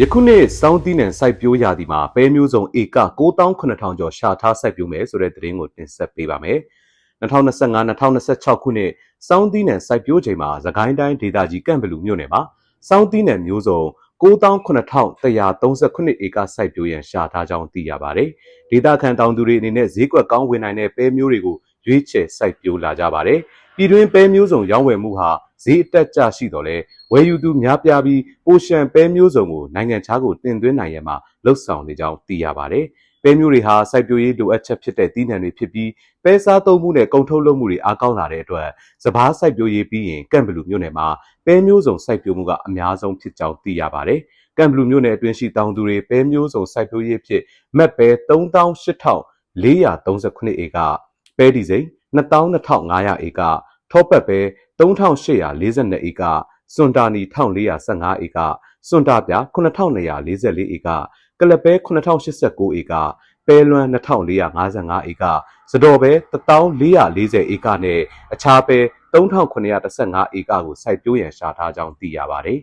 ယခုနှစ်စောင်းတီးနယ်စိုက်ပျိုးရာသီမှာပဲမျိုးစုံဧက9800ကျော်ရှာထားစိုက်ပျိုးမယ်ဆိုတဲ့သတင်းကိုတင်ဆက်ပေးပါမယ်။2025-2026ခုနှစ်စောင်းတီးနယ်စိုက်ပျိုးချိန်မှာသခိုင်းတိုင်းဒေသကြီးကန့်ဘလူမြို့နယ်မှာစောင်းတီးနယ်မျိုးစုံ98,139ဧကစိုက်ပျိုးရန်ရှာထားကြောင်းသိရပါတယ်။ဒေသခံတောင်သူတွေအနေနဲ့ဈေးကွက်ကောင်းဝင်နိုင်တဲ့ပဲမျိုးတွေကိုရွေးချယ်စိုက်ပျိုးလာကြပါတယ်။ပြည်တွင်းပဲမျိုးစုံရောင်းဝယ်မှုဟာ ဈေးအတက်ကျရှိတော်လဲဝယ်ယူသူများပြားပြီးပိုရှန်ပဲမျိုးစုံကိုနိုင်ငံခြားကိုတင်သွင်းနိုင်ရမှာလှုပ်ဆောင်နေကြောင်းသိရပါတယ်။ပဲမျိုးတွေဟာစိုက်ပျိုးရေးလိုအပ်ချက်ဖြစ်တဲ့သီးနှံတွေဖြစ်ပြီးပဲစားသုံးမှုနဲ့ကုန်ထုတ်လုပ်မှုတွေအားကောင်းလာတဲ့အတွက်စပားစိုက်ပျိုးရေးပြီးရင်ကန့်ဘလူမြို့နယ်မှာပဲမျိုးစုံစိုက်ပျိုးမှုကအများဆုံးဖြစ်ကြောင်းသိရပါတယ်။ကန့်ဘလူမြို့နယ်အတွင်းရှိတောင်သူတွေပဲမျိုးစုံစိုက်ပျိုးရေးဖြစ်မက်ပဲ38439ဧကပဲဒီစိန်22500ဧက ထောပတ်ပဲ3842ဧကစွန်တာနီ1415ဧကစွန်တာပြ9244ဧကကလပဲ9089ဧကပဲလွမ်း2455ဧကစတော်ပဲ1440ဧကနဲ့အခြားပဲ3915ဧကကိုစိုက်ပျိုးရန်ရှာထားကြောင်းသိရပါတယ်